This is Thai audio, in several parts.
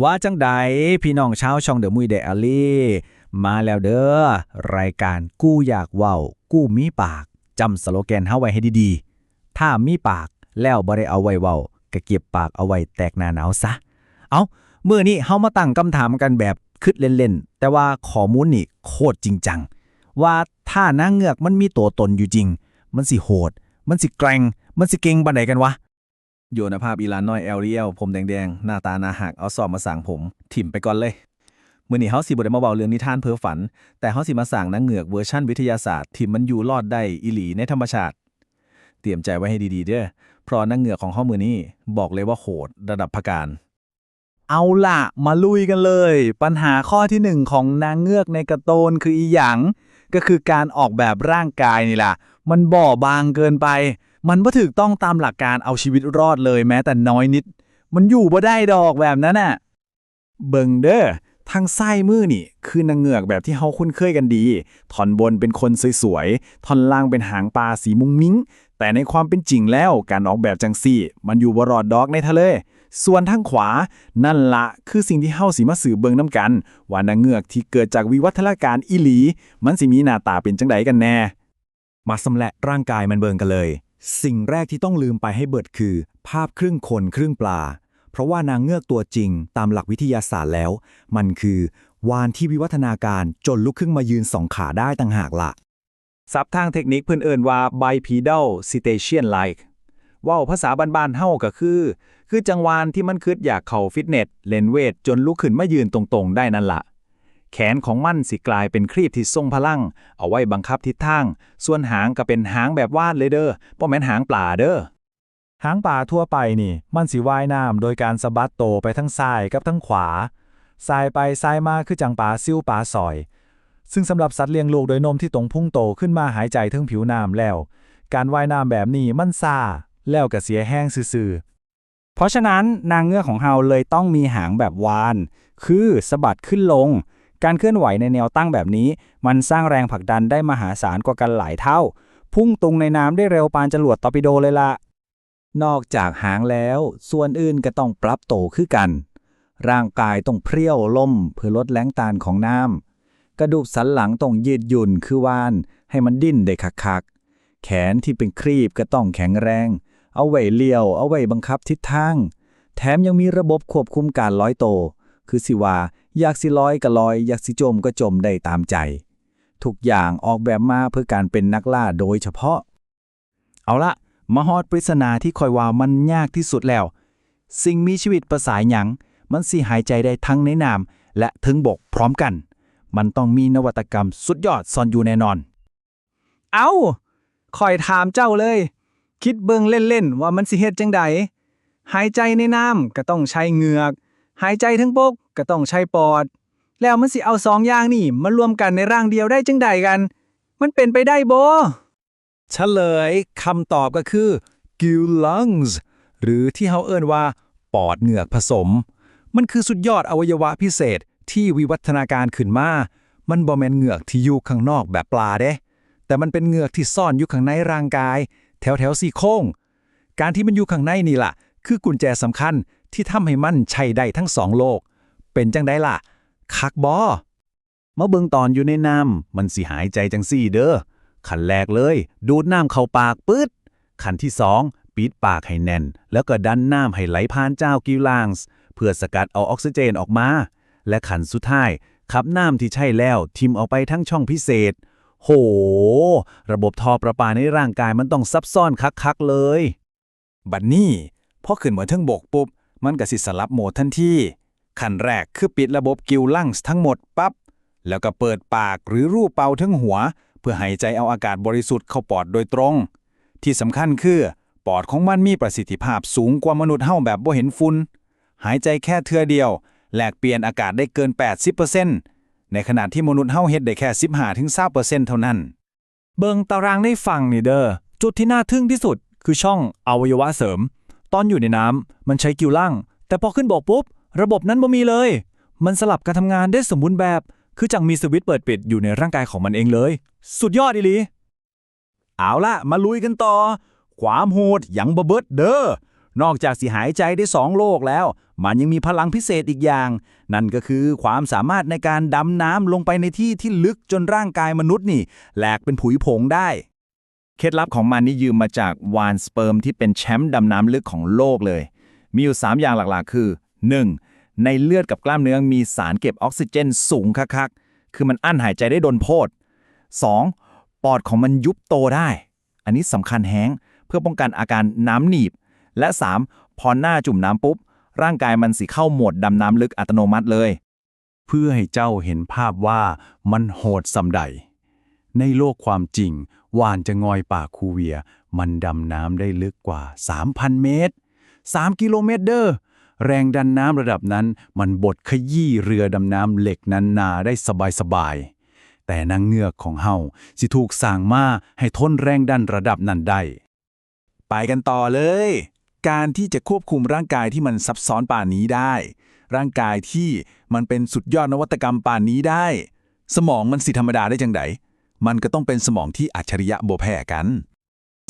ว่าจังใดพี่น้องชาวช่องเดอะมุยเดอลี่มาแล้วเด้อรายการกู้อยากเว้ากู้มีปากจำสโลแกนเฮาไว้ให้ดีๆ ถ้ามีปากแล้วบ่ได้เอาไว้เว้าก็เก็บปากเอาไว้แตกหน้าหนาวซะ เอาเมื้อนี้เฮามาตั้งคำถามกันแบบคิดเล่นๆ แต่ว่าข้อมูลนี่โคตรจริงจัง ว่าถ้านางเงือกมันมีตัวตนอยู่จริง มันสิโหด มันสิแกร่ง มันสิเก่งปานใดกันวะ โยนภาพอีลานน้อยแอลเรียลผมแดงๆ หน้าตาหนาหักเอาสอบมาสั่งผม ถิ่มไปก่อนเลยมื่อนี้เฮาสิบ่ได้มาเว้าเรื่องนิทานเพ้อฝัน แต่เฮาสิมาสั่งนางเงือกเวอร์ชั่นวิทยาศาสตร์ที่มันอยู่รอดได้อีหลีในธรรมชาติ เตรียมใจไว้ให้ดีๆเด้อเพราะนางเงือกของเฮามือนี้บอกเลยว่าโหดระดับพการ เอาล่ะ มาลุยกันเลย ปัญหาข้อที่หนึ่งของนางเงือกในกร์ตูนคืออีหยังก็คือการออกแบบร่างกายนี่ล่ะ มันบ่อบางเกินไป มันบ่ถูกต้องตามหลักการเอาชีวิตรอดเลยแม้แต่น้อยนิด มันอยู่บ่ได้ดอกแบบนั้นน่ะ เบิงเด้อทางซ้ายมือนี่ คือนางเงือกแบบที่เฮาคุ้นเคยกันดี ท่อนบนเป็นคนสวยๆ ท่อนล่างเป็นหางปลาสีมุ้งมิ้ง แต่ในความเป็นจริงแล้วการออกแบบจังซี่ มันอยู่บ่รอดดอกในทะเล ส่วนทางขวา นั่นละคือสิ่งที่เฮาสิมาสืบเบิงน้ำกัน ว่านางเงือกที่เกิดจากวิวัฒนาการอีหลี มันสิมีหน้าตาเป็นจังไดกันแน่ มาสำแหละร่างกายมันเบิงกันเลย สิ่งแรกที่ต้องลืมไปให้เบิดคือ ภาพครึ่งคนครึ่งปลา เพราะว่านางเงือกตัวจริงตามหลักวิทยาศาสตร์แล้ว มันคือ วานที่วิวัฒนาการจนลุกขึ้นมายืนสองขาได้ต่างหากละศัพท์ทางเทคนิคเพื่นเอินว่า bipedal cetacean like ว่าภาษาบ้านๆเฮาก็คือ คือจังหวานที่มันคืดอยากเข้าฟิตเนสเลนเวทจนลุกขึ้นมายืนตรงๆ ได้นั่นล่ะ แขนของมันสิกลายเป็นครีบที่ทรงพลัง เอาไว้บังคับทิศทาง ส่วนหางก็เป็นหางแบบวาดเลยเด้อบ่แม่นหางปลาเด้อ หางป่าทั่วไปนี่ มันสิว่ายน้ำโดยการสะบัดโตวไปทั้งซ้ายกับทั้งขวาสายไปซ้ายมาคือจังปลาซิ่วปลาสอย ซึ่งสำหรับสัตว์เลี้ยงลูกโดยนมที่ตรงพุ่งโตขึ้นมาหายใจถึงผิวน้ำแล้ว การว่ายน้ำแบบนี้มันซ่าแล้วก็เสียแห้งซื่อๆเพราะฉะนั้นนางเงือกของเฮาเลยต้องมีหางแบบวาน คือสะบัดขึ้นลง การเคลื่อนไหวในแนวตั้งแบบนี้ มันสร้างแรงผลักดันได้มหาศาลกว่ากันหลายเท่า พุ่งตรงในน้ำได้เร็วปานจรวดตอร์ปิโดเลยละนอกจากหางแล้ว ส่วนอื่นก็ต้องปรับโตขึ้นกัน ร่างกายต้องเพรียวล่มเพื่อลดแรงต้านของน้ำกระดูกสันหลังต้องยืดหยุ่นคือวาน ให้มันดิ้นได้คักๆ แขนที่เป็นครีบก็ต้องแข็งแรง เอาไว้เลี้ยว เอาไว้บังคับทิศทาง แถมยังมีระบบควบคุมการลอยโต คือสิว่า อยากสิลอยก็ลอย อยากสิจมก็จมได้ตามใจ ทุกอย่างออกแบบมาเพื่อการเป็นนักล่าโดยเฉพาะ เอาละมาฮอดปริศนาที่คอยว่ามันยากที่สุดแล้ว สิ่งมีชีวิตประสายหยัง มันสิหายใจได้ทั้งในน้ำและถึงบกพร้อมกัน มันต้องมีนวัตกรรมสุดยอดซ่อนอยู่แน่นอน เอาคอยถามเจ้าเลย คิดเบิ่งเล่นๆว่ามันสิเฮ็ดจังใดหายใจในน้ำก็ต้องใช้เหงือก หายใจทั้งบก ก็ต้องใช้ปอด แล้วมันสิเอาสองอย่างนี่มารวมกันในร่างเดียวได้จังใดกัน มันเป็นไปได้บ่เฉลยคำตอบก็คือ gill lungs หรือที่เฮาเอิ้นว่า ปอดเหงือกผสม มันคือสุดยอดอวัยวะพิเศษที่วิวัฒนาการขึ้นมา มันบ่แม่นเหงือกที่อยู่ข้างนอกแบบปลาเด้ แต่มันเป็นเหงือกที่ซ่อนอยู่ข้างในร่างกาย แถวแถวๆซี่โครงการที่มันอยู่ข้างในนี่ล่ะ คือกุญแจสำคัญที่ทำให้มันใช้ได้ทั้งสองโลก เป็นจังได้ล่ะ คักบอมาเบิงตอนอยู่ในน้ำมันสิหายใจจังซี่เด้อขันแรกเลย ดูดน้ำเข้าปากปื๊ดขันที่สองปิดปากให้แน่น แล้วก็ดันน้ำให้ไหลผ่านเจ้ากิวลางส์เพื่อสกัดเอาออกซิเจนออกมา และขันสุดท้ายขับน้ำที่ใช่แล้วทิมออกไปทั้งช่องพิเศษ โห ระบบท่อประปาในร่างกายมันต้องซับซ้อนคักๆเลย บัดนี้พอขึ้นมาเทิงบกปุ๊บ มันก็สิสลับโหมดทันที ขั้นแรกคือปิดระบบกิวลังส์ทั้งหมดปับ๊บ แล้วก็เปิดปากหรือรูปเป่าทั้งหัว เพื่อหายใจเอาอากาศบริสุทธิ์เข้าปอดโดยตรง ที่สำคัญคือ ปอดของมันมีประสิทธิภาพสูงกว่ามนุษย์เฮาแบบบ่เห็นฝุ่นหายใจแค่เทือเดียวแลกเปลี่ยนอากาศได้เกิน 80%ในขณะที่มนุษย์เฮาเฮ็ดได้แค่ 15-20%เท่านั้น เบิงตารางได้ฟังนี่เด้อจุดที่น่าทึ่งที่สุดคือช่องอวัยวะเสริม ตอนอยู่ในน้ำมันใช้กิวล่างแต่พอขึ้นบกปุ๊บ ระบบนั้นบ่มีเลย มันสลับการทำงานได้สมบูรณ์แบบ คือจังมีสวิตช์เปิดปิดอยู่ในร่างกายของมันเองเลย สุดยอดอีหลีเอาละมาลุยกันต่อ ความโหดยังบะเบิดเด้อนอกจากสิหายใจได้สองโลกแล้ว มันยังมีพลังพิเศษอีกอย่าง นั่นก็คือความสามารถในการดำน้ำลงไปในที่ที่ลึกจนร่างกายมนุษย์นี่แหลกเป็นผุยผงได้ เคล็ดลับของมันนี่ยืมมาจากวานสเปิร์มที่เป็นแชมป์ดำน้ำลึกของโลกเลย มีอยู่ 3 อย่างหลักๆ คือ 1. ในเลือดกับกล้ามเนื้อมีสารเก็บออกซิเจนสูงคักๆ คือมันอั้นหายใจได้โดนโพด 2. ปอดของมันยุบโตได้ อันนี้สำคัญแฮงเพื่อป้องกันอาการน้ำหนีบ และ 3. พอหน้าจุ่มน้ำปุ๊บ ร่างกายมันสิเข้าโหมดดำน้ำลึกอัตโนมัติเลย เพื่อให้เจ้าเห็นภาพว่ามันโหดสำใด ในโลกความจริงวานจะงอยป่าคูเวีย มันดำน้ำได้ลึกกว่า 3,000 เมตร 3 กิโลเมตรเด้อ แรงดันน้ำระดับนั้น มันบดขยี้เรือดำน้ำเหล็กนั้นนาได้สบายๆ แต่นางเงือกของเฮาสิถูกสร้างมาให้ทนแรงดันระดับนั้นได้ ไปกันต่อเลย การที่จะควบคุมร่างกายที่มันซับซ้อนป่านนี้ได้ ร่างกายที่มันเป็นสุดยอดนวัตกรรมป่านนี้ได้ สมองมันสิธรรมดาได้จังไดมันก็ต้องเป็นสมองที่อัจฉริยะโบแพ้กัน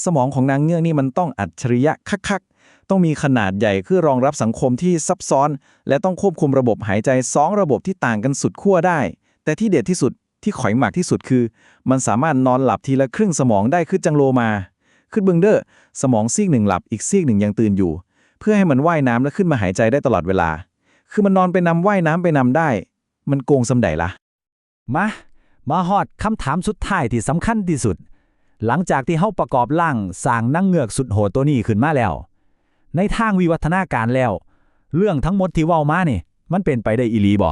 สมองของนางเงือกนี่มันต้องอัจฉริยะคัก ต้องมีขนาดใหญ่เพื่อรองรับสังคมที่ซับซ้อน และต้องควบคุมระบบหายใจสองระบบที่ต่างกันสุดขั้วได้ แต่ที่เด็ดที่สุดที่ข่อยหมากที่สุดคือ มันสามารถนอนหลับทีละครึ่งสมองได้ขึ้นจังโลมา ขึ้นเบิงเดอร์สมองซีกหนึ่งหลับอีกซีกหนึ่งยังตื่นอยู่ เพื่อให้มันว่ายน้ำและขึ้นมาหายใจได้ตลอดเวลา คือมันนอนไปนำว่ายน้ำไปนำได้ มันโกงสำใดละมามาฮอดคำถามสุดท้ายที่สำคัญที่สุด หลังจากที่เฮาประกอบร่างสร้างนั่งเงือกสุดโหดตัวนี้ขึ้นมาแล้ว ในทางวิวัฒนาการแล้ว เรื่องทั้งหมดที่เว้ามาเนี่ยมันเป็นไปได้อีหลีบ่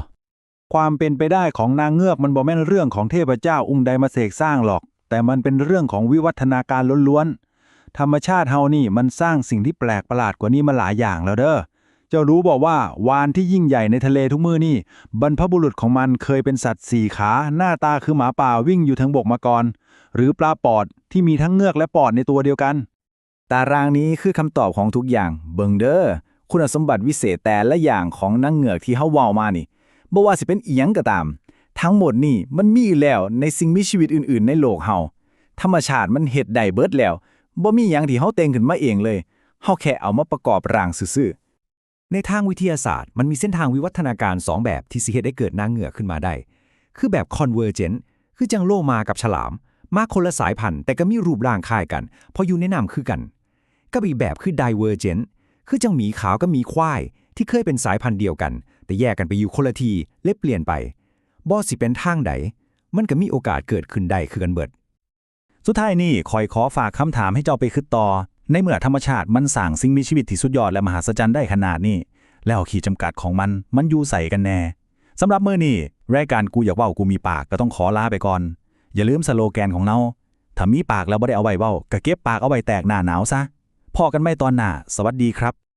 ความเป็นไปได้ของนางเงือกมันบ่แม่นเรื่องของเทพเจ้าองค์ใดมาเสกสร้างหรอก แต่มันเป็นเรื่องของวิวัฒนาการล้วนๆธรรมชาติเฮานี่มันสร้างสิ่งที่แปลกประหลาดกว่านี้มาหลายอย่างแล้วเด้อเจ้ารู้บอกว่าวานที่ยิ่งใหญ่ในทะเลทุกมือนี่ บรรพบุรุษของมันเคยเป็นสัตว์สี่ขา หน้าตาคือหมาป่าวิ่งอยู่ทั้งบกมาก่อน หรือปลาปอดที่มีทั้งเงือกและปอดในตัวเดียวกัน ตารางนี้คือคำตอบของทุกอย่าง เบิงเดอ้อคุณสมบัติวิเศษแต่ละอย่างของนังเงือกที่เฮาเว้ามานี่บ่ว่าสิเป็นอีหยังก็ตาม ทั้งหมดนี่มันมีแล้วในสิ่งมีชีวิตอื่น ๆ ในโลกเฮาธรรมชาติมันเฮ็ดได้เบิดแล้วบ่มีหยังที่เฮาแต่งขึ้นมาเองเลยเฮาแค่เอามาประกอบร่างซื่อๆในทางวิทยาศาสตร์ มันมีเส้นทางวิวัฒนาการ 2 แบบที่สิเหตุให้เกิดนางเงือกขึ้นมาได้ คือแบบ convergent คือจังโลมากับฉลาม มาคนละสายพันธุ์แต่ก็มีรูปร่างคล้ายกัน พออยู่ในน้ำคือกัน กับอีกแบบคือ divergent คือจังหมีขาวกับหมีควาย ที่เคยเป็นสายพันธุ์เดียวกัน แต่แยกกันไปอยู่คนละทีเล็บเปลี่ยนไปบอสิเป็นทางใดมันก็มีโอกาสเกิดขึ้นได้คือกันเบิด สุดท้ายนี่คอยขอฝากคำถามให้เจ้าไปคิดต่อ ในเมื่อธรรมชาติมันสั่งสิ่งมีชีวิตที่สุดยอดและมหัศจรรย์ได้ขนาดนี้ แล้วขีดจำกัดของมันมันอยู่ใส่กันแน่สำหรับเมื้อนี้รายการกูอยากเว้ากูมีปากก็ต้องขอลาไปก่อน อย่าลืมสโลแกนของเราถ้ามีปากแล้วบ่ได้เอาไว้เว้าก็เก็บปากเอาไว้แตกหน้าหนาวซะ พอกันไม่ตอนหน้า สวัสดีครับ